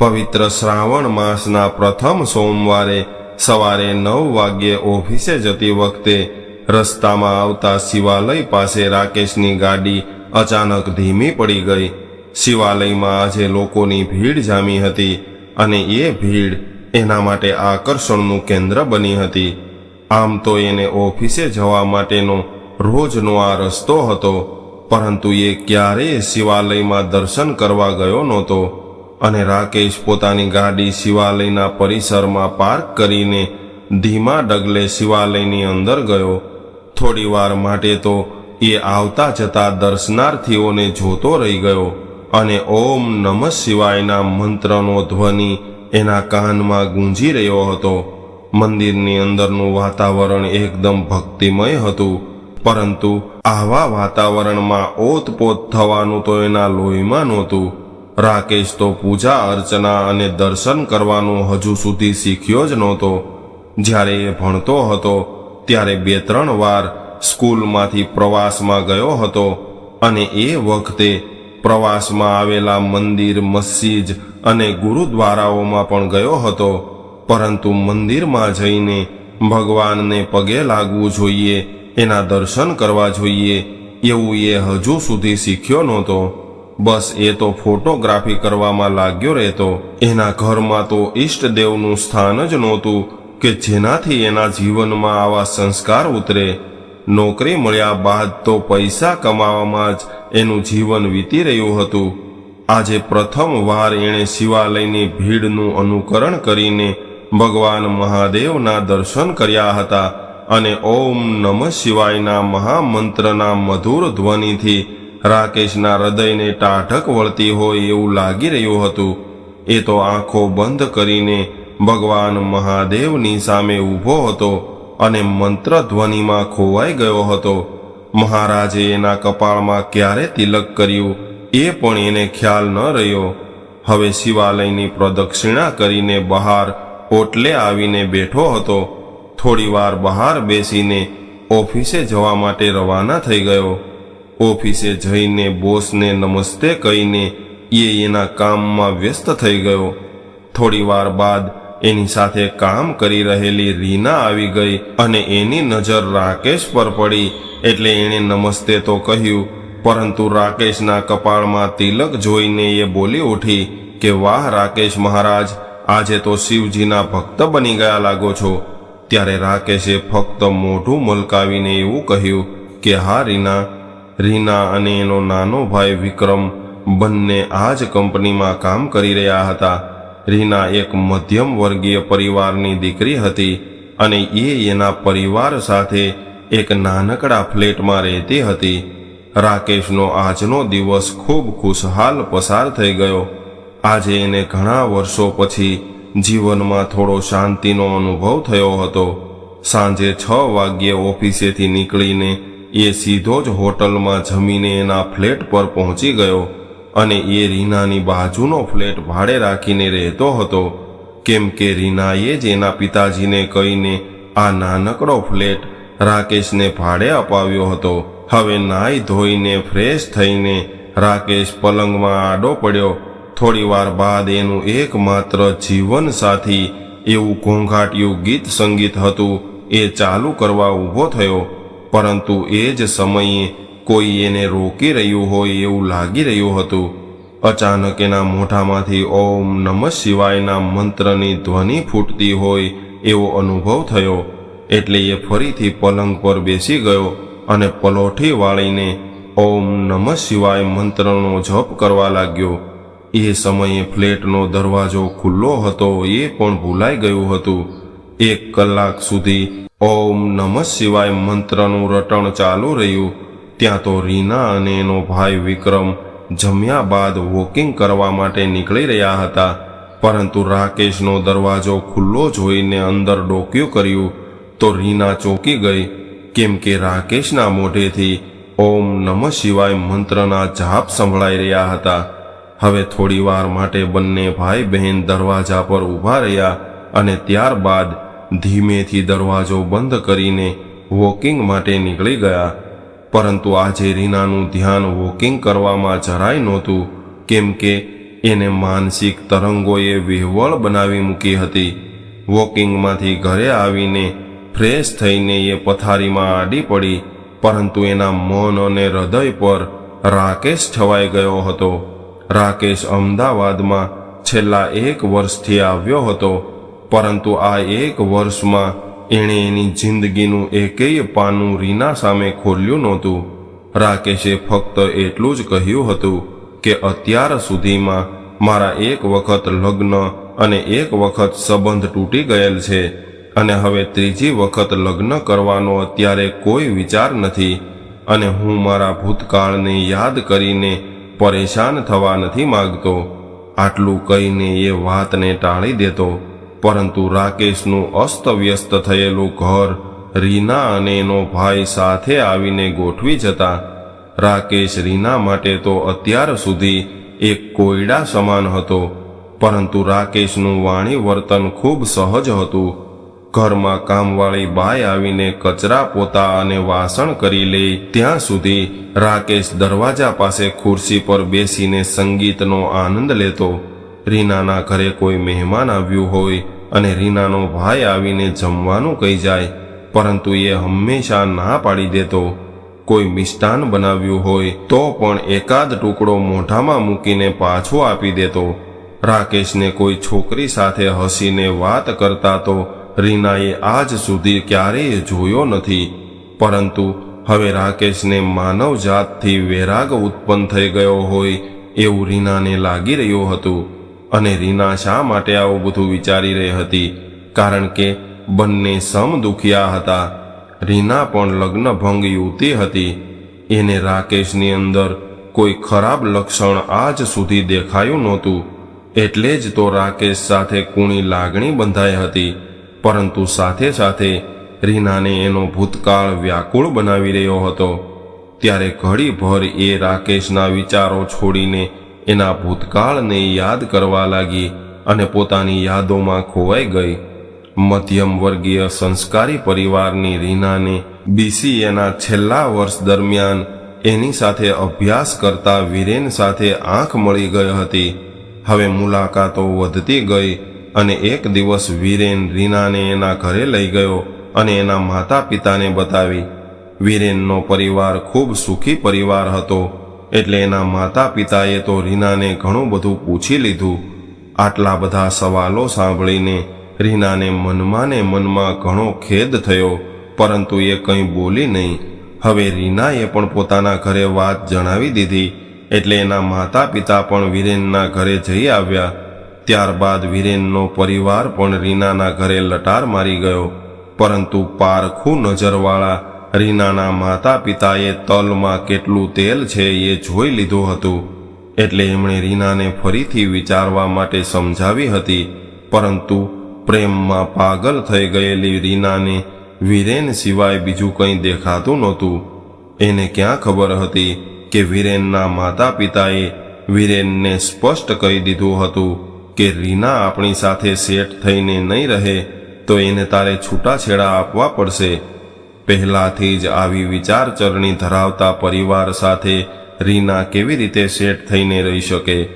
પવિત્ર શ્રાવણ માસના પ્રથમ સોમવારે સવારે નવ વાગ્યે ઓફિસે જતી વખતે રસ્તામાં આવતા શિવાલય પાસે રાકેશની ગાડી અચાનક ધીમી પડી ગઈ. શિવાલયમાં આજે લોકોની ભીડ જામી હતી અને એ ભીડ એના માટે આકર્ષણનું કેન્દ્ર બની હતી. આમ તો એને ઓફિસે જવા માટેનો રોજનો આ રસ્તો હતો, પરંતુ એ ક્યારેય શિવાલયમાં દર્શન કરવા ગયો નહોતો. અને રાકેશ પોતાની ગાડી શિવાલયના પરિસરમાં પાર્ક કરીને ધીમા ડગલે શિવાલયની અંદર ગયો. થોડીવાર માટે તો એ આવતા જતા દર્શનાર્થીઓને જોતો રહી ગયો અને ઓમ નમઃ શિવાયના મંત્રનો ધ્વનિ એના કાનમાં ગુંજી રહ્યો હતો. મંદિરની અંદરનું વાતાવરણ એકદમ ભક્તિમય હતું, પરંતુ આવા વાતાવરણમાં ઓતપોત થવાનું તો એના લોહીમાં નહોતું. રાકેશ તો પૂજા, અર્ચના અને દર્શન કરવાનું હજુ સુધી શીખ્યો જ નહોતો. જ્યારે એ ભણતો હતો, ત્યારે બે ત્રણ વાર સ્કૂલમાંથી પ્રવાસમાં ગયો હતો અને એ વખતે પ્રવાસમાં આવેલા મંદિર, મસ્જિદ અને ગુરુદ્વારાઓમાં પણ ગયો હતો. પરંતુ મંદિરમાં જઈને ભગવાનને પગે લાગવું જોઈએ, એના દર્શન કરવા જોઈએ એવું એ હજુ સુધી શીખ્યો નહોતો. બસ એ તો ફોટોગ્રાફી કરવામાં લાગ્યો રહેતો. એના ઘરમાં તો ઈષ્ટદેવનું સ્થાન જ નહોતું કે જેનાથી એના જીવનમાં આવા સંસ્કાર ઉતરે. નોકરી મળ્યા બાદ તો પૈસા કમાવામાં જ એનું જીવન વીતી રહ્યું હતું. આજે પ્રથમ વાર એણે શિવાલયની ભીડનું અનુકરણ કરીને ભગવાન મહાદેવના દર્શન કર્યા હતા અને ઓમ નમઃ શિવાયના મહામંત્રના મધુર ધ્વનિથી રાકેશના હૃદયને ટાઢક વળતી હોય એવું લાગી રહ્યું હતું. એ તો આંખો બંધ કરીને ભગવાન મહાદેવની સામે ઊભો હતો અને મંત્ર ધ્વનિમાં ખોવાઈ ગયો હતો. મહારાજે એના કપાળમાં ક્યારે તિલક કર્યું એ પણ એને ખ્યાલ ન રહ્યો. હવે શિવાલયની પ્રદક્ષિણા કરીને બહાર ઓટલે આવીને બેઠો હતો. થોડીવાર બહાર બેસીને ઓફિસે જવા માટે રવાના થઈ ગયો. ઓફિસે જઈને બોસને નમસ્તે કહીને એ એના કામમાં વ્યસ્ત થઈ ગયો. થોડીવાર બાદ એની સાથે કામ કરી રહેલી રીના આવી ગઈ અને એની નજર રાકેશ પર પડી એટલે એણે નમસ્તે તો કહ્યું, પરંતુ રાકેશના કપાળમાં તિલક જોઈને એ બોલી ઉઠી કે, વાહ રાકેશ મહારાજ, આજે તો શિવજીના ભક્ત બની ગયા લાગો છો. ત્યારે રાકેશે ફક્ત મોઢું મલકાવીને એવું કહ્યું કે, હા રીના રીના અને એનો નાનો ભાઈ વિક્રમ બંને આ જ કંપનીમાં કામ કરી રહ્યા હતા. રીના એક મધ્યમ વર્ગીય પરિવારની દીકરી હતી અને એ એના પરિવાર સાથે એક નાનકડા ફ્લેટમાં રહેતી હતી. રાકેશનો આજનો દિવસ ખૂબ ખુશહાલ પસાર થઈ ગયો. આજે એને ઘણા વર્ષો પછી જીવનમાં થોડો શાંતિનો અનુભવ થયો હતો. સાંજે છ વાગ્યે ઓફિસેથી નીકળીને એ સીધો જ હોટલમાં જમીને એના ફ્લેટ પર પહોંચી ગયો અને એ રીનાની બાજુનો ફ્લેટ ભાડે રાખીને રહેતો હતો. કેમ કે રીનાએ જ એના પિતાજીને કહીને આ નાનકડો ફ્લેટ રાકેશને ભાડે અપાવ્યો હતો. હવે નાઈ ધોઈને ફ્રેશ થઈને રાકેશ પલંગમાં આડો પડ્યો. થોડીવાર બાદ એનું એકમાત્ર જીવન સાથી એવું ઘોંઘાટિયું ગીત સંગીત હતું એ ચાલુ કરવા ઊભો થયો. પરંતુ એ જ સમયે કોઈ એને રોકી રહ્યું હોય એવું લાગી રહ્યું હતું. અચાનક એના મોઢામાંથી ઓમ નમઃ શિવાયના મંત્રની ધ્વનિ ફૂટતી હોય એવો અનુભવ થયો, એટલે એ ફરીથી પલંગ પર બેસી ગયો અને પલોઠી વાળીને ઓમ નમઃ શિવાય મંત્રનો જપ કરવા લાગ્યો. એ સમયે ફ્લેટનો દરવાજો ખુલ્લો હતો એ પણ ભૂલાઈ ગયું હતું. એક કલાક સુધી ઓમ નમઃ શિવાય મંત્રનું રટણ ચાલુ રહ્યું. ત્યાં તો રીના અને એનો ભાઈ વિક્રમ જમ્યા બાદ વોકિંગ કરવા માટે નીકળી રહ્યા હતા. પરંતુ રાકેશનો દરવાજો ખુલ્લો જોઈને અંદર ડોક્યું કર્યું તો રીના ચોંકી ગઈ. કેમ કે રાકેશના મોઢેથી ઓમ નમઃ શિવાય મંત્રના જાપ સંભળાઈ રહ્યા હતા. હવે થોડીવાર માટે બંને ભાઈ બહેન દરવાજા પર ઊભા રહ્યા અને ત્યારબાદ ધીમેથી દરવાજો બંધ કરીને વોકિંગ માટે નીકળી ગયા. પરંતુ આજે રીનાનું ધ્યાન વોકિંગ કરવામાં જરાય નહોતું, કેમ કે એને માનસિક તરંગોએ વિહવળ બનાવી મૂકી હતી. વોકિંગમાંથી ઘરે આવીને ફ્રેશ થઈને એ પથારીમાં આડી પડી, પરંતુ એના મન અને હૃદય પર રાકેશ છવાઈ ગયો હતો. રાકેશ અમદાવાદમાં છેલ્લા એક વર્ષથી આવ્યો હતો. પરંતુ આ એક વર્ષમાં એણે એની જિંદગીનું એકેય પાનું રીના સામે ખોલ્યું નહોતું. રાકેશે ફક્ત એટલું જ કહ્યું હતું કે અત્યાર સુધીમાં મારા એક વખત લગ્ન અને એક વખત સંબંધ તૂટી ગયેલ છે અને હવે ત્રીજી વખત લગ્ન કરવાનો અત્યારે કોઈ વિચાર નથી અને હું મારા ભૂતકાળને યાદ કરીને પરેશાન થવા નથી માગતો. આટલું કહીને એ વાતને ટાળી દેતો. પરંતુ રાકેશનું અસ્તવ્યસ્ત થયેલું ઘર રીના અને એનો ભાઈ સાથે આવીને ગોઠવી જતા, રાકેશ રીના માટે તો અત્યાર સુધી એક કોયડા સમાન હતો, પરંતુ રાકેશનું વાણી વર્તન ખૂબ સહજ હતું. ઘરમાં કામવાળી બાય આવીને કચરા પોતા અને વાસણ કરી લે ત્યાં સુધી રાકેશ દરવાજા પાસે ખુરશી પર બેસીને સંગીતનો આનંદ લેતો. રીનાના ઘરે કોઈ મહેમાન આવ્યું હોય અને રીનાનો ભાઈ આવીને જમવાનું કહી જાય, પરંતુ એ હંમેશા ના પાડી દેતો. કોઈ મિષ્ટાન બનાવ્યું હોય તો પણ એકાદ ટુકડો મોઢામાં મૂકીને પાછો આપી દેતો. રાકેશને કોઈ છોકરી સાથે હસીને વાત કરતા તો રીનાએ આજ સુધી ક્યારેય જોયો નથી. પરંતુ હવે રાકેશને માનવ જાતથી વેરાગ ઉત્પન્ન થઈ ગયો હોય એવું રીનાને લાગી રહ્યું હતું. અને રીના શા માટે આવું બધું વિચારી રહી હતી? કારણ કે બંને સમ દુખિયા હતા. રીના પણ લગ્નભંગ યુવતી હતી. એને રાકેશની અંદર કોઈ ખરાબ લક્ષણ આજ સુધી દેખાયું નહોતું. એટલે જ તો રાકેશ સાથે કુણી લાગણી બંધાઈ હતી. પરંતુ સાથે સાથે રીનાને એનો ભૂતકાળ વ્યાકુળ બનાવી રહ્યો હતો. ત્યારે ઘડીભર એ રાકેશના વિચારો છોડીને એના ભૂતકાળને યાદ કરવા લાગી અને પોતાની યાદોમાં ખોવાઈ ગઈ. મધ્યમ વર્ગીય સંસ્કારી પરિવારની રીનાને બીસીએના છેલ્લા વર્ષ દરમિયાન એની સાથે અભ્યાસ કરતા વીરેન સાથે આંખ મળી ગઈ હતી. હવે મુલાકાતો વધતી ગઈ અને એક દિવસ વીરેન રીનાને એના ઘરે લઈ ગયો અને એના માતા પિતાને બતાવી. વીરેનનો પરિવાર ખૂબ સુખી પરિવાર હતો. એટલે એના માતા પિતાએ તો રીનાને ઘણું બધું પૂછી લીધું. આટલા બધા સવાલો સાંભળીને રીનાને મનમાં ને મનમાં ઘણો ખેદ થયો, પરંતુ એ કંઈ બોલી નહીં. હવે રીનાએ પણ પોતાના ઘરે વાત જણાવી દીધી, એટલે એના માતા પિતા પણ વીરેનના ઘરે જઈ આવ્યા. ત્યારબાદ વીરેનનો પરિવાર પણ રીનાના ઘરે લટાર મારી ગયો, પરંતુ પારખું નજરવાળા રીનાના માતા પિતાએ તલમાં કેટલું તેલ છે એ જોઈ લીધું હતું. એટલે એમણે રીનાને ફરીથી વિચારવા માટે સમજાવી હતી, પરંતુ પ્રેમમાં પાગલ થઈ ગયેલી રીનાને વીરેન સિવાય બીજું કંઈ દેખાતું નહોતું. એને ક્યાં ખબર હતી કે વીરેનના માતા પિતાએ વીરેનને સ્પષ્ટ કહી દીધું હતું કે રીના આપણી સાથે સેટ થઈને નહીં રહે, તો એને તારે છૂટાછેડા આપવા પડશે. પહેલાથી જ આવી વિચારચરણી ધરાવતા પરિવાર સાથે રીના કેવી રીતે સેટ થઈને રહી શકે?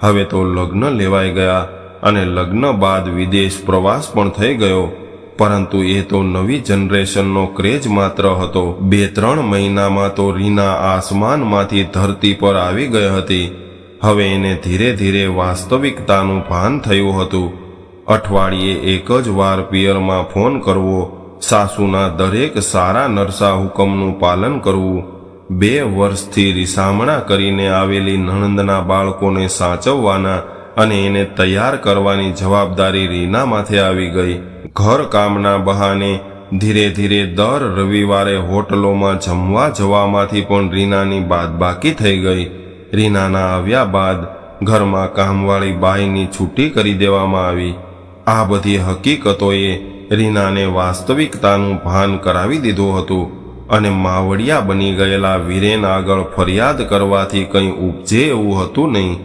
હવે તો લગ્ન લેવાઈ ગયા અને લગ્ન બાદ વિદેશ પ્રવાસ પણ થઈ ગયો. પરંતુ એ તો નવી જનરેશનનો ક્રેઝ માત્ર હતો. બે ત્રણ મહિનામાં તો રીના આસમાનમાંથી ધરતી પર આવી ગઈ હતી. હવે એને ધીરે ધીરે વાસ્તવિકતાનું ભાન થયું હતું. અઠવાડિયે એક જ વાર પિયરમાં ફોન કરવો સાસુના દરેક સારા નરસા હુકમનું પાલન કરવું. બે વર્ષથી રીસામણા કરીને આવેલી નણંદના બાળકોને સાચવવાના અને એને તૈયાર કરવાની જવાબદારી રીના માથે આવી ગઈ. ઘર કામના બહાને ધીરે ધીરે દર રવિવારે હોટલોમાં જમવા જવામાંથી પણ રીનાની બાદબાકી થઈ ગઈ. રીનાના આવ્યા બાદ ઘરમાં કામવાળી બાઈની છૂટી કરી દેવામાં આવી. આ બધી હકીકતોએ રીનાને વાસ્તવિકતાનું ભાન કરાવી દીધું હતું અને માવડિયા બની ગયેલા વીરેન આગળ ફરિયાદ કરવાથી કંઈ ઉપજે એવું હતું નહીં.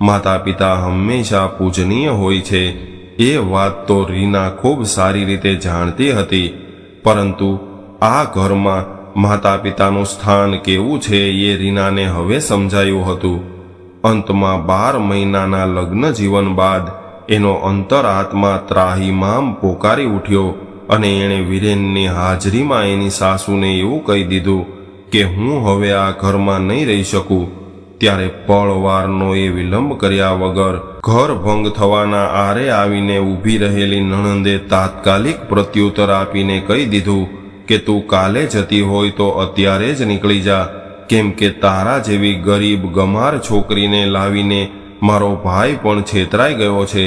માતા પિતા હંમેશા પૂજનીય હોય છે. એ વાત તો રીના ખૂબ સારી રીતે જાણતી હતી. પરંતુ આ ઘરમાં માતા પિતાનું સ્થાન કેવું છે એ રીનાને હવે સમજાયું હતું. અંતમાં બાર મહિનાના લગ્ન જીવન બાદ એનો અંતરાત્મા ત્રાહીમામ પોકારી ઉઠ્યો અને એણે વિરેનની હાજરીમાં એની સાસુને એવું કહી દીધું કે હું હવે આ ઘરમાં નહીં રહી શકું. ત્યારે પળવારનો એ વિલંબ કર્યા વગર ઘર ભંગ થવાના આરે આવીને ઊભી રહેલી નણંદે તાત્કાલિક પ્રત્યુત્તર આપીને કહી દીધું કે તું કાલે જતી હોય તો અત્યારે જ નીકળી જા, કેમ કે તારા જેવી ગરીબ ગમાર છોકરીને લાવીને મારો ભાઈ પણ છેતરાઈ ગયો છે.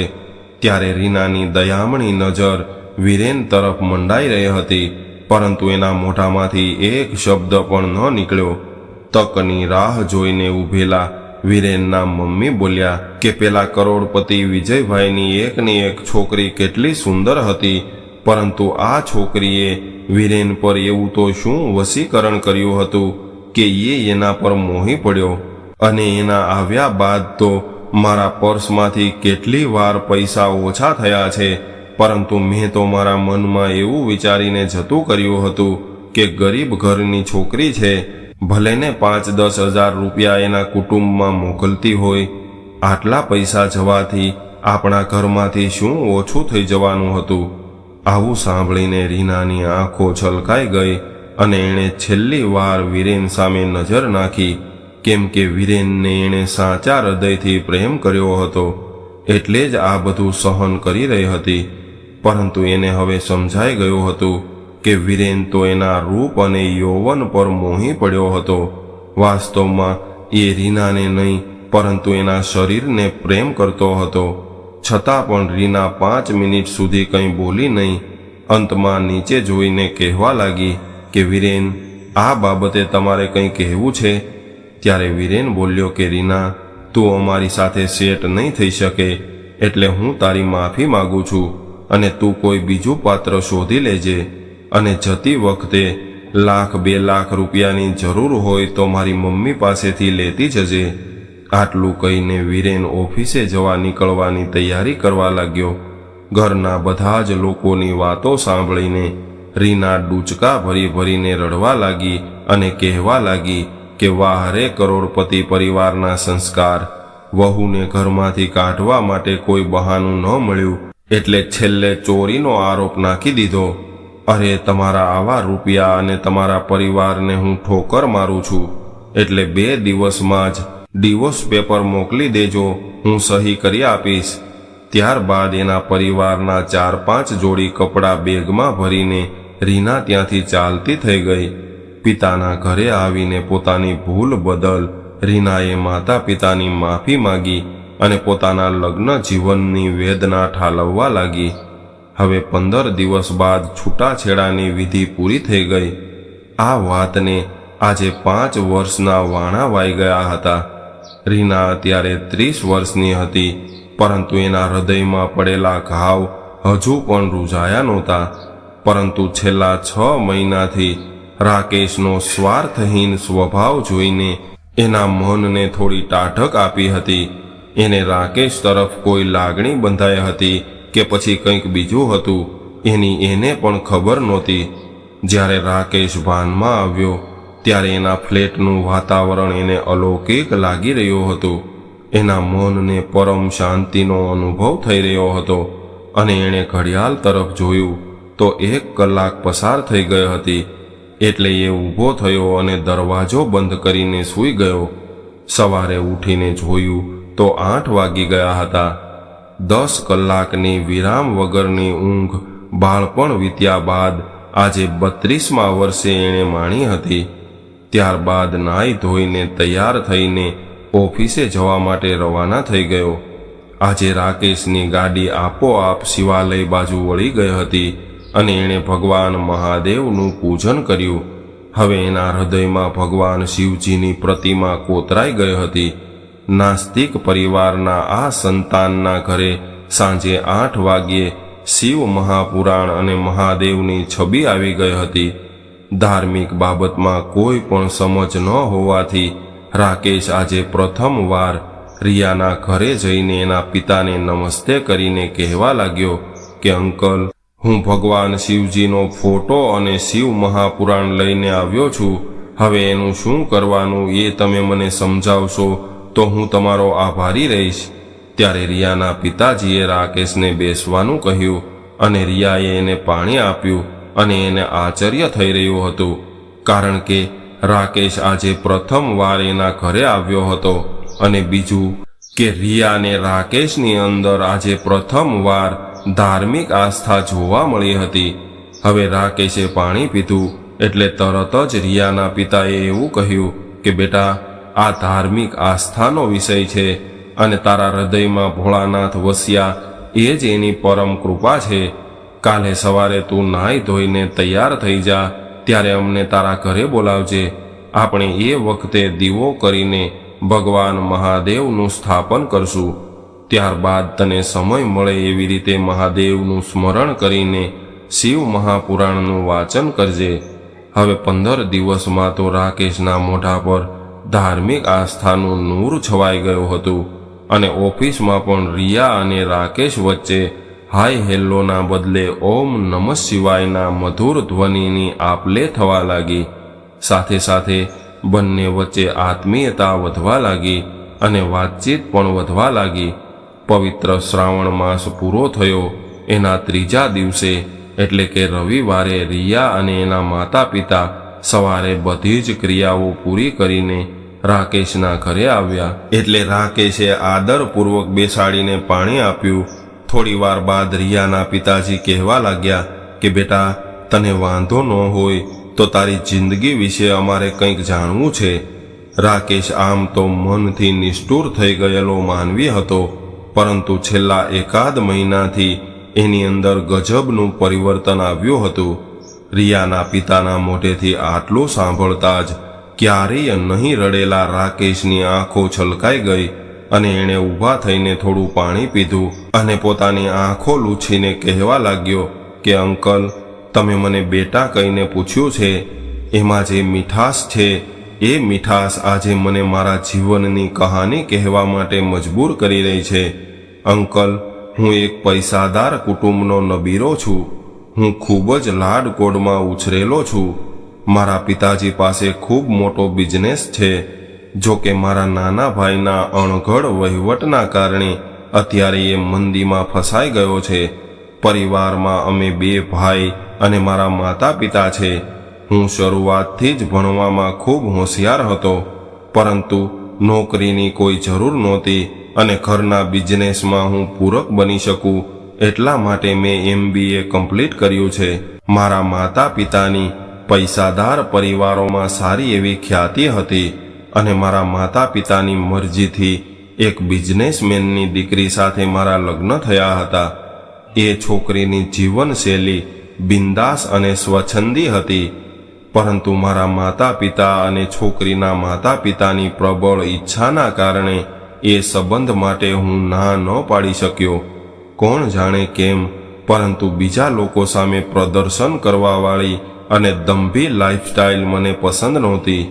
ત્યારે રીનાની દયામણી નજર વીરેન તરફ મંડાઈ રહી હતી, પરંતુ એના મોઢામાંથી એક શબ્દ પણ ન નીકળ્યો. તકની રાહ જોઈને ઊભેલા વીરેનના મમ્મી બોલ્યા કે પેલા કરોડપતિ વિજયભાઈની એકની એક છોકરી કેટલી સુંદર હતી, પરંતુ આ છોકરીએ વીરેન પર એવું તો શું વશીકરણ કર્યું હતું કે એ એના પર મોહી પડ્યો. અને એના આવ્યા બાદ તો મારા પર્સમાંથી કેટલી વાર પૈસા ઓછા થયા છે, પરંતુ મેં તો મારા મનમાં એવું વિચારીને જતું કર્યું હતું કે ગરીબ ઘરની છોકરી છે, ભલે ને પાંચ દસ હજાર રૂપિયા એના કુટુંબમાં મોકલતી હોય, આટલા પૈસા જવાથી આપણા ઘરમાંથી શું ઓછું થઈ જવાનું હતું? આવું સાંભળીને રીનાની આંખો છલકાઈ ગઈ અને એણે છેલ્લી વાર વીરેન સામે નજર નાખી કેમ કે વીરેનને એણે સાચા હૃદયથી પ્રેમ કર્યો હતો, એટલે જ આ બધું સહન કરી રહી હતી. પરંતુ એને હવે સમજાઈ ગયું હતું કે વીરેન તો એના રૂપ અને યૌવન પર મોહી પડ્યો હતો. વાસ્તવમાં એ રીનાને નહીં, પરંતુ એના શરીરને પ્રેમ કરતો હતો. છતાં પણ રીના પાંચ મિનિટ સુધી કંઈ બોલી નહીં, અંતમાં નીચે જોઈને કહેવા લાગી કે વીરેન, આ બાબતે તમારે કંઈ કહેવું છે? ત્યારે વીરેન બોલ્યો કે, રીના, તું અમારી સાથે સેટ નહીં થઈ શકે, એટલે હું તારી માફી માગું છું અને તું કોઈ બીજું પાત્ર શોધી લેજે અને જતી વખતે લાખ બે લાખ રૂપિયાની જરૂર હોય તો મારી મમ્મી પાસેથી લેતી જજે. આટલું કહીને વીરેન ઓફિસે જવા નીકળવાની તૈયારી કરવા લાગ્યો. ઘરના બધા જ લોકોની વાતો સાંભળીને રીના ડૂચકા ભરી ભરીને રડવા લાગી અને કહેવા લાગી કે વાહરે કરોડપતિ પરિવારના સંસ્કાર વહુને ઘરમાંથી કાઢવા માટે કોઈ બહાનું ન મળ્યું, એટલે છેલ્લે ચોરીનો આરોપ નાખી દીધો. અરે, તમારા આવા રૂપિયા અને તમારા પરિવારને હું ઠોકર મારું છું. એટલે બે દિવસમાં જ ડિવોર્સ પેપર મોકલી દેજો, હું સહી કરી આપીશ. ત્યારબાદ એના પરિવારના ચાર પાંચ જોડી કપડાં બેગમાં ભરીને રીના ત્યાંથી ચાલતી થઈ ગઈ. પિતાના ઘરે આવીને પોતાની ભૂલ બદલ રીનાએ માતા પિતાની માફી માંગી અને પોતાના લગ્ન જીવનની વેદના ઠાલવવા લાગી. હવે પંદર દિવસ બાદ છૂટાછેડાની વિધિ પૂરી થઈ ગઈ. આ વાતને આજે પાંચ વર્ષના વાણા વાઈ ગયા હતા. રીના અત્યારે ત્રીસ વર્ષની હતી, પરંતુ એના હૃદયમાં પડેલા ઘાવ હજુ પણ રૂઝાયા નહોતા. પરંતુ છેલ્લા છ મહિનાથી રાકેશનો સ્વાર્થહીન સ્વભાવ જોઈને એના મનને થોડી ટાઢક આપી હતી. એને રાકેશ તરફ કોઈ લાગણી બંધાઈ હતી કે પછી કંઈક બીજું હતું, એની એને પણ ખબર નહોતી. જ્યારે રાકેશ ભાનમાં આવ્યો, ત્યારે એના ફ્લેટનું વાતાવરણ એને અલૌકિક લાગી રહ્યું હતું. એના મનને પરમ શાંતિનો અનુભવ થઈ રહ્યો હતો અને એણે ઘડિયાળ તરફ જોયું તો એક કલાક પસાર થઈ ગઈ હતી. એટલે એ ઊભો થયો અને દરવાજો બંધ કરીને સૂઈ ગયો. સવારે ઉઠીને જોયું તો આઠ વાગી ગયા હતા. દસ કલાકની વિરામ વગરની ઊંઘ બાળપણ વીત્યા બાદ આજે બત્રીસમા વર્ષે એણે માણી હતી. ત્યારબાદ નાઈ ધોઈને તૈયાર થઈને ઓફિસે જવા માટે રવાના થઈ ગયો. આજે રાકેશની ગાડી આપોઆપ શિવાલય બાજુ વળી ગઈ હતી. અને એણે ભગવાન મહાદેવનું પૂજન કર્યું. હવે એના હૃદયમાં ભગવાન શિવજીની પ્રતિમા કોતરાઈ ગઈ હતી. નાસ્તિક પરિવારના આ સંતાનના ઘરે સાંજે આઠ વાગ્યે શિવ મહાપુરાણ અને મહાદેવની છબી આવી ગઈ હતી. ધાર્મિક બાબતમાં કોઈ પણ સમજ ન હોવાથી રાકેશ આજે પ્રથમ વાર રિયાના ઘરે જઈને એના પિતાને નમસ્તે કરીને કહેવા લાગ્યો કે, અંકલ હું ભગવાન શિવજીનો ફોટો અને શિવ મહાપુરાણ લઈને આવ્યો છું. હવે એનું શું કરવાનું એ તમે મને સમજાવશો, તો હું તમારો આભારી રહીશ. ત્યારે રિયાના પિતાજીએ રાકેશને બેસવાનું કહ્યું અને રિયાએ એને પાણી આપ્યું અને એને આશ્ચર્ય થઈ રહ્યું હતું. કારણ કે રાકેશ આજે પ્રથમ વાર એના ઘરે આવ્યો હતો અને બીજું કે રિયાને રાકેશની અંદર આજે પ્રથમ વાર ધાર્મિક આસ્થા જોવા મળી હતી. હવે રાકેશે પાણી પીધું, એટલે તરત જ રિયાના પિતાએ એવું કહ્યું કે, બેટા, આ ધાર્મિક આસ્થાનો વિષય છે અને તારા હૃદયમાં ભોળાનાથ વસ્યા એ જ એની પરમ કૃપા છે. કાલે સવારે તું નાહી ધોઈને તૈયાર થઈ જા, ત્યારે અમને તારા ઘરે બોલાવજે. આપણે એ વખતે દીવો કરીને ભગવાન મહાદેવનું સ્થાપન કરશું. ત્યારબાદ તને સમય મળે એવી રીતે મહાદેવનું સ્મરણ કરીને શિવ મહાપુરાણનું વાંચન કરજે. હવે પંદર દિવસમાં તો રાકેશના મોઢા પર ધાર્મિક આસ્થાનું નૂર છવાઈ ગયું હતું અને ઓફિસમાં પણ રિયા અને રાકેશ વચ્ચે હાય હેલ્લોના બદલે ઓમ નમઃ શિવાયના મધુર ધ્વનિની આપલે થવા લાગી. સાથે સાથે બંને વચ્ચે આત્મીયતા વધવા લાગી અને વાતચીત પણ વધવા લાગી. પવિત્ર શ્રાવણ માસ પૂરો થયો. એના ત્રીજા દિવસે, એટલે કે રવિવારે, રિયા અને એના માતા પિતા સવારે બધી જ ક્રિયાઓ પૂરી કરીને રાકેશના ઘરે આવ્યા. એટલે રાકેશે આદરપૂર્વક બેસાડીને પાણી આપ્યું. થોડી વાર બાદ રિયાના પિતાજી કહેવા લાગ્યા કે, બેટા, તને વાંધો ન હોય તો તારી જિંદગી વિશે અમારે કંઈક જાણવું છે. રાકેશ આમ તો મનથી નિષ્ઠુર થઈ ગયેલો માનવી હતો. પરંતુ છેલ્લા એકાદ મહિનાથી એની અંદર ગજબનું પરિવર્તન આવ્યું હતું. રિયાના પિતાના મોઢેથી આટલું સાંભળતા જ ક્યારેય નહીં રડેલા રાકેશની આંખો છલકાઈ ગઈ અને એણે ઊભા થઈને થોડું પાણી પીધું અને પોતાની આંખો લૂછીને કહેવા લાગ્યો કે, અંકલ, તમે મને બેટા કહીને પૂછ્યું છે, એમાં જે મીઠાશ છે, એ મીઠાશ આજે મને મારા જીવનની કહાની કહેવા માટે મજબૂર કરી રહી છે. અંકલ, હું એક પૈસાદાર કુટુંબનો નબીરો છું. હું ખૂબ જ લાડકોડમાં ઉછરેલો છું. મારા પિતાજી પાસે ખૂબ મોટો બિઝનેસ છે. જો કે મારા નાના ભાઈના અણઘડ વહીવટના કારણે અત્યારે એ મંદીમાં ફસાઈ ગયો છે. પરિવારમાં અમે બે ભાઈ અને મારા માતા પિતા છે. હું શરૂઆતથી જ ભણવામાં ખૂબ હોશિયાર હતો. પરંતુ નોકરીની કોઈ જરૂર નહોતી. અને ઘરના બિઝનેસમાં હું પૂરક બની શકું, એટલા માટે મેં એમબીએ કમ્પ્લીટ કર્યું છે. મારા માતા પિતાની પૈસાદાર પરિવારોમાં સારી એવી ખ્યાતિ હતી અને મારા માતા પિતાની મરજીથી એક બિઝનેસમેનની દીકરી સાથે મારા લગ્ન થયા હતા. એ છોકરીની જીવનશૈલી બિંદાસ અને સ્વચ્છંદી હતી. પરંતુ મારા માતા પિતા અને છોકરીના માતા પિતાની પ્રબળ ઈચ્છાના કારણે એ સંબંધ માટે હું ના ન પાડી શક્યો. કોણ જાણે કેમ, પરંતુ બીજા લોકો સામે પ્રદર્શન કરવાવાળી અને દંભી લાઈફસ્ટાઈલ મને પસંદ નહોતી.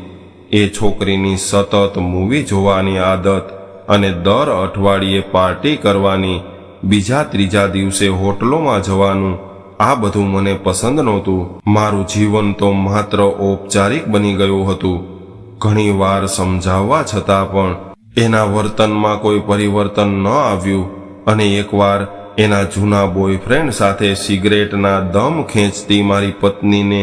એ છોકરીની સતત મૂવી જોવાની આદત અને દર અઠવાડિયે પાર્ટી કરવાની, બીજા ત્રીજા દિવસે હોટલોમાં જવાનું, આ બધું મને પસંદ નહોતું. મારું જીવન તો માત્ર ઔપચારિક બની ગયું હતું. ઘણી વાર સમજાવવા છતાં પણ એના વર્તનમાં કોઈ પરિવર્તન ન આવ્યું. અને એકવાર એના જૂના બોયફ્રેન્ડ સાથે સિગરેટના દમ ખેંચતી મારી પત્નીને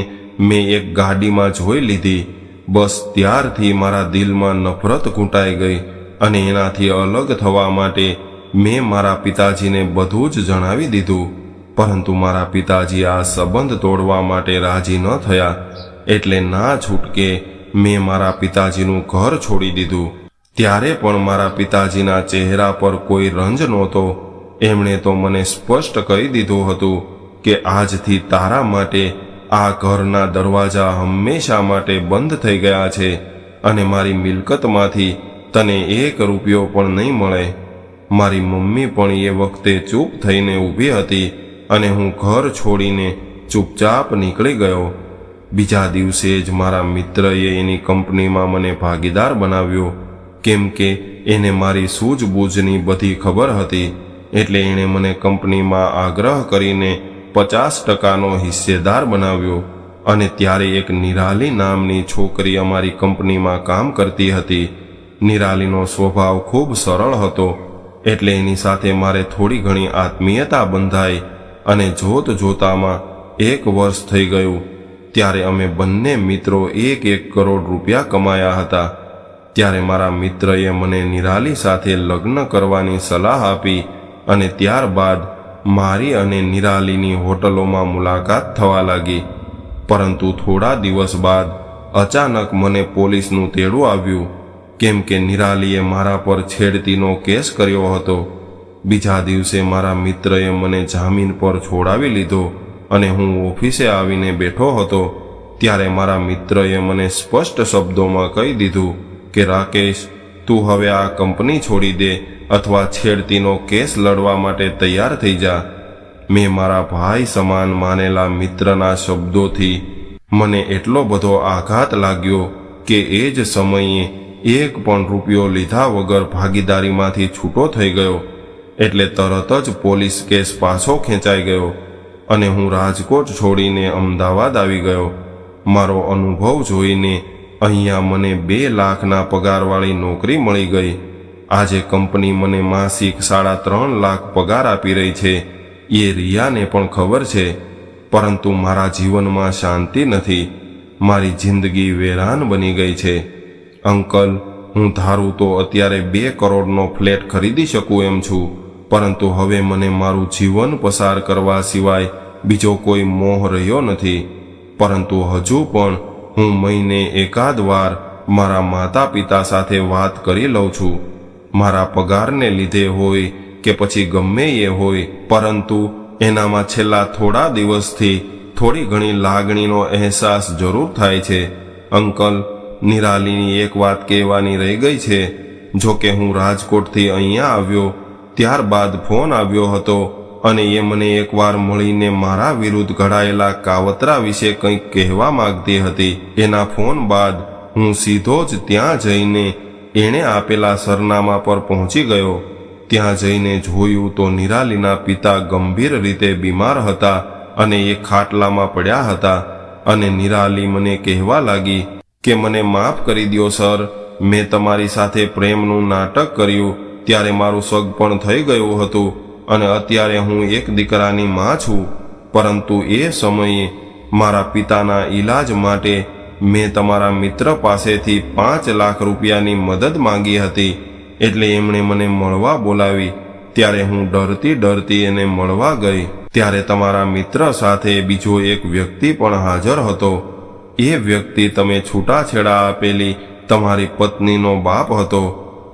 મેં એક ગાડીમાં જોઈ લીધી. બસ ત્યારથી મારા દિલમાં નફરત ઘૂંટાઈ ગઈ અને એનાથી અલગ થવા માટે મેં મારા પિતાજીને બધું જ જણાવી દીધું. પરંતુ મારા પિતાજી આ સંબંધ તોડવા માટે રાજી ન થયા. એટલે ના છૂટકે મેં મારા પિતાજીનું ઘર છોડી દીધું. ત્યારે પણ મારા પિતાજીના ચહેરા પર કોઈ રંજ નહોતો. એમણે તો મને સ્પષ્ટ કહી દીધું હતું કે આજથી તારા માટે આ ઘરના દરવાજા હંમેશા માટે બંધ થઈ ગયા છે અને મારી મિલકતમાંથી તને એક રૂપિયો પણ નહીં મળે. મારી મમ્મી પણ એ વખતે ચૂપ થઈને ઊભી હતી અને હું ઘર છોડીને ચૂપચાપ નીકળી ગયો. બીજા દિવસે જ મારા મિત્રએ એની કંપનીમાં મને ભાગીદાર બનાવ્યો. કેમ કે એને મારી સૂઝબૂઝની બધી ખબર હતી એટલે એણે મને કંપનીમાં આગ્રહ કરીને પચાસ ટકાનો હિસ્સેદાર બનાવ્યો અને ત્યારે એક નિરાલી નામની છોકરી અમારી કંપનીમાં કામ કરતી હતી. નિરાલીનો સ્વભાવ ખૂબ સરળ હતો એટલે એની સાથે મારે થોડી ઘણી આત્મીયતા બંધાઈ અને જોત જોતામાં એક વર્ષ થઈ ગયું. ત્યારે અમે બંને મિત્રો એક એક કરોડ રૂપિયા કમાયા હતા. ત્યારે મારા મિત્રએ મને નિરાલી સાથે લગ્ન કરવાની સલાહ આપી અને ત્યારબાદ મારી અને નિરાલીની હોટલોમાં મુલાકાત થવા લાગી. પરંતુ થોડા દિવસ બાદ અચાનક મને પોલીસનું તેડું આવ્યું, કેમ કે નિરાલીએ મારા પર છેડતીનો કેસ કર્યો હતો. બીજા દિવસે મારા મિત્રએ મને જામીન પર છોડાવી લીધો અને હું ઓફિસે આવીને બેઠો હતો, ત્યારે મારા મિત્રએ મને સ્પષ્ટ શબ્દોમાં કહી દીધું કે રાકેશ, તું હવે આ કંપની છોડી દે અથવા છેડતીનો કેસ લડવા માટે તૈયાર થઈ જા. મેં મારા ભાઈ સમાન માનેલા મિત્રના શબ્દોથી મને એટલો બધો આઘાત લાગ્યો કે એ જ સમયે એક પણ રૂપિયો લીધા વગર ભાગીદારીમાંથી છૂટો થઈ ગયો, એટલે તરત જ પોલીસ કેસ પાછો ખેંચાઈ ગયો અને હું રાજકોટ છોડીને અમદાવાદ આવી ગયો. મારો અનુભવ જોઈને અહીંયા મને બે લાખના પગારવાળી નોકરી મળી ગઈ. આજે કંપની મને માસિક સાડા ત્રણ લાખ પગાર આપી રહી છે. એ રિયાને પણ ખબર છે. પરંતુ મારા જીવનમાં શાંતિ નથી. મારી જિંદગી વેરાન બની ગઈ છે. અંકલ, હું ધારું તો અત્યારે બે કરોડનો ફ્લેટ ખરીદી શકું એમ છું. પરંતુ હવે મને મારું જીવન પસાર કરવા સિવાય બીજો કોઈ મોહ રહ્યો નથી. પરંતુ હજુ પણ હું મહિને એકાદ વાર મારા માતા પિતા સાથે વાત કરી લઉં છું. મારા પગારને લીધે હોય કે પછી ગમે એ હોય, પરંતુ એનામાં છેલ્લા થોડા દિવસથી થોડી ઘણી લાગણીનો અહેસાસ જરૂર થાય છે. અંકલ, નિરાલીની એક વાત કહેવાની રહી ગઈ છે. જો કે હું રાજકોટથી અહીંયા આવ્યો, ત્યારબાદ ફોન આવ્યો હતો અને એ મને એકવાર મળીને મારા વિરુદ્ધ ઘડાયેલા કાવતરા વિશે કંઈક કહેવા માંગતી હતી. એના ફોન બાદ હું સીધો જ ત્યાં જઈને એણે આપેલા સરનામા પર પહોંચી ગયો. ત્યાં જઈને જોયું તો નિરાલીના પિતા ગંભીર રીતે બીમાર હતા અને એ ખાટલામાં પડ્યા હતા અને નિરાલી મને કહેવા લાગી કે મને માફ કરી દ્યો, સર. મેં તમારી સાથે પ્રેમનું નાટક કર્યું, ત્યારે મારું સગપણ થઈ ગયું હતું. અને અત્યારે હું એક દીકરાની માં છું, પરંતુ એ સમયે મારા પિતાના ઈલાજ માટે મેં તમારા મિત્ર પાસેથી પાંચ લાખ રૂપિયાની મદદ માંગી હતી, એટલે એમણે મને મળવા બોલાવી. ત્યારે હું ડરતી ડરતી એને મળવા ગઈ. ત્યારે તમારા મિત્ર સાથે બીજો એક વ્યક્તિ પણ હાજર હતો. એ વ્યક્તિ તમે છૂટાછેડા આપેલી તમારી પત્નીનો બાપ હતો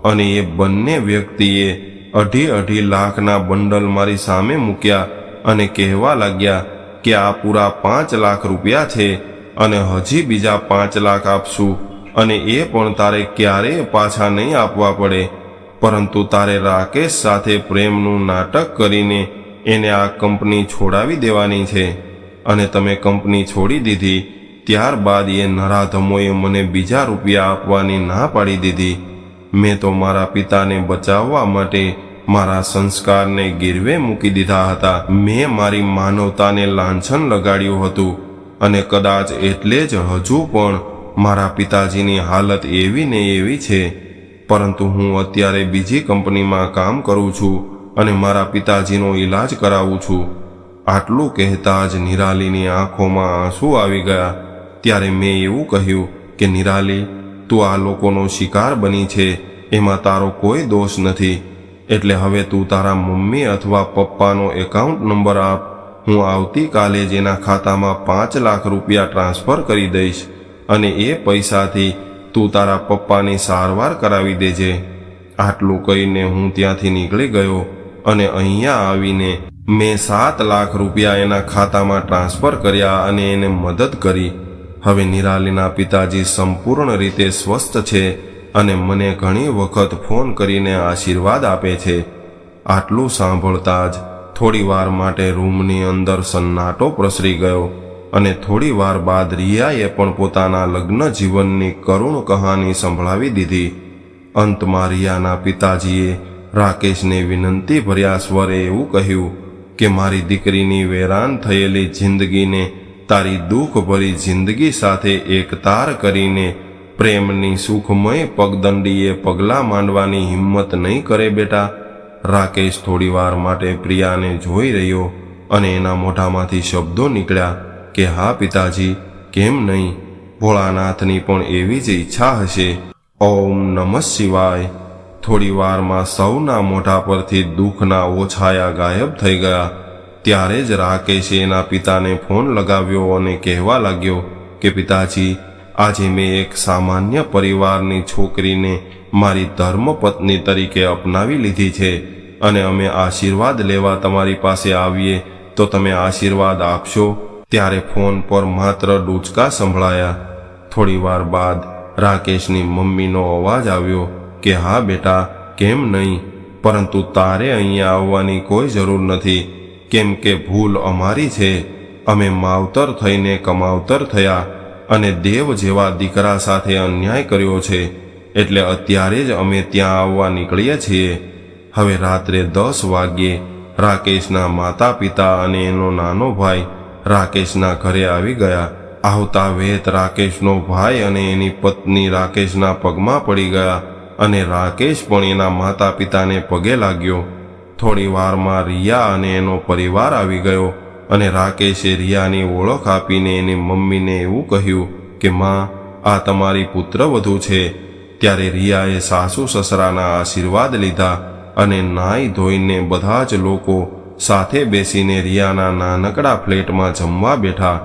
અને એ બંને વ્યક્તિએ અઢી અઢી લાખના બંડલ મારી સામે મૂક્યા અને કહેવા લાગ્યા કે આ પૂરા પાંચ લાખ રૂપિયા છે અને હજી બીજા પાંચ લાખ આપશું અને એ પણ તારે ક્યારેય પાછા નહીં આપવા પડે. પરંતુ તારે રાકેશ સાથે પ્રેમનું નાટક કરીને એને આ કંપની છોડાવી દેવાની છે. અને તમે કંપની છોડી દીધી, ત્યારબાદ એ નરાધમોએ મને બીજા રૂપિયા આપવાની ના પાડી દીધી. મેં તો મારા પિતાને બચાવવા માટે મારા સંસ્કારને ગીરવે મૂકી દીધા હતા. મેં મારી માનવતાને લાંછન લગાડ્યું હતું અને કદાચ એટલે જ હજુ પણ મારા પિતાજીની હાલત એવી ને એવી છે. પરંતુ હું અત્યારે બીજી કંપનીમાં કામ કરું છું અને મારા પિતાજીનો ઈલાજ કરાવું છું. આટલું કહેતા જ નિરાલીની આંખોમાં આંસુ આવી ગયા. ત્યારે મેં એવું કહ્યું કે નિરાલી તું આ લોકોનો શિકાર બની છે, એમાં તારો કોઈ દોષ નથી. એટલે હવે તું તારા મમ્મી અથવા પપ્પાનો એકાઉન્ટ નંબર આપ. હું આવતીકાલે જ એના ખાતામાં પાંચ લાખ રૂપિયા ટ્રાન્સફર કરી દઈશ અને એ પૈસાથી તું તારા પપ્પાની સારવાર કરાવી દેજે. આટલું કહીને હું ત્યાંથી નીકળી ગયો અને અહીંયા આવીને મેં સાત લાખ રૂપિયા એના ખાતામાં ટ્રાન્સફર કર્યા અને એને મદદ કરી. હવે નિરાલીના પિતાજી સંપૂર્ણ રીતે સ્વસ્થ છે અને મને ઘણી વખત ફોન કરીને આશીર્વાદ આપે છે. આટલું સાંભળતા જ થોડી વાર માટે રૂમની અંદર સન્નાટો પ્રસરી ગયો અને થોડી વાર બાદ રિયાએ પણ પોતાના લગ્ન જીવનની કરુણ કહાની સંભળાવી દીધી. અંતમાં રિયાના પિતાજીએ રાકેશને વિનંતી ભર્યા સ્વરે એવું કહ્યું કે મારી દીકરીની વેરાન થયેલી જિંદગીને તારી દુઃખભરી જિંદગી સાથે એક તાર કરીને પ્રેમની સુખમય પગદંડીએ પગલાં માંડવાની હિંમત નહીં કરે બેટા. રાકેશ થોડીવાર માટે પ્રિયાને જોઈ રહ્યો અને એના મોઢામાંથી શબ્દો નીકળ્યા કે, હા, પિતાજી, કેમ નહીં? ભોળાનાથની પણ એવી જ ઈચ્છા હશે. ઓમ નમઃ શિવાય. થોડીવારમાં સૌના મોઢા પરથી દુઃખના ઓછાયા ગાયબ થઈ ગયા. ત્યારે જ રાકેશે એના પિતાને ફોન લગાવ્યો અને કહેવા લાગ્યો કે, પિતાજી, આજે મેં એક સામાન્ય પરિવારની છોકરીને મારી ધર્મપત્ની તરીકે અપનાવી લીધી છે અને અમે આશીર્વાદ લેવા તમારી પાસે આવીએ તો તમે આશીર્વાદ આપશો. ત્યારે ફોન પર માત્ર ડૂચકા સંભળાયા. થોડીવાર બાદ રાકેશની મમ્મીનો અવાજ આવ્યો કે, હા બેટા, કેમ નહીં? પરંતુ તારે અહીંયા આવવાની કોઈ જરૂર નથી. કેમ કે ભૂલ અમારી છે. અમે માવતર થઈને કમાવતર થયા અને દેવ જેવા દીકરા સાથે અન્યાય કર્યો છે. એટલે અત્યારે જ અમે ત્યાં આવવા નીકળીએ છીએ. હવે રાત્રે દસ વાગ્યે રાકેશના માતા પિતા અને એનો નાનો ભાઈ રાકેશના ઘરે આવી ગયા. આવતા વેત રાકેશનો ભાઈ અને એની પત્ની રાકેશના પગમાં પડી ગયા અને રાકેશ પણ એના માતા પિતાને પગે લાગ્યો. થોડી વારમાં રિયા અને એનો પરિવાર આવી ગયો અને રાકેશે રિયાની ઓળખ આપીને એની મમ્મીને એવું કહ્યું કે, માં, આ તમારી પુત્રવધુ છે. ત્યારે રિયાએ સાસુ સસરાના આશીર્વાદ લીધા અને નાઈ ધોઈને બધા જ લોકો સાથે બેસીને રિયાના નાનકડા ફ્લેટમાં જમવા બેઠા.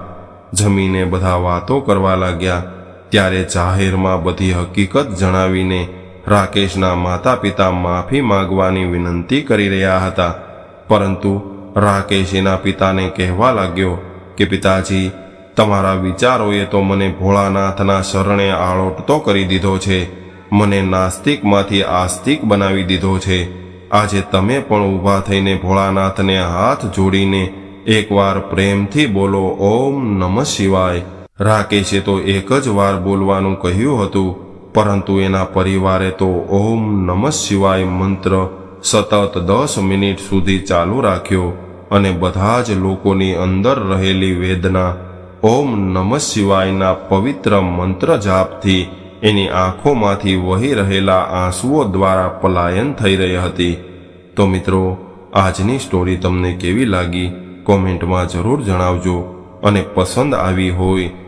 જમીને બધા વાતો કરવા લાગ્યા. ત્યારે જાહેરમાં બધી હકીકત જણાવીને રાકેશના માતા પિતા માફી માંગવાની વિનંતી કરી રહ્યા હતા. પરંતુ રાકેશ એના પિતાને કહેવા લાગ્યો કે, પિતાજી, તમારા વિચારોએ તો મને ભોળાનાથના શરણે આળોટતો કરી દીધો છે. મને નાસ્તિકમાંથી આસ્તિક બનાવી દીધો છે. આજે તમે પણ ઊભા થઈને ભોળાનાથને હાથ જોડીને એકવાર પ્રેમથી બોલો, ઓમ નમઃ શિવાય. રાકેશે તો એક જ વાર બોલવાનું કહ્યું હતું. પરંતુ એના પરિવારે તો ઓમ નમઃ શિવાય મંત્ર સતત દસ મિનિટ સુધી ચાલુ રાખ્યો અને બધા જ લોકોની અંદર રહેલી વેદના ઓમ નમઃ શિવાયના પવિત્ર મંત્ર જાપથી એની આંખોમાંથી વહી રહેલા આંસુઓ દ્વારા પલાયન થઈ રહી હતી. તો મિત્રો, આજની સ્ટોરી તમને કેવી લાગી? કોમેન્ટમાં જરૂર જણાવજો અને પસંદ આવી હોય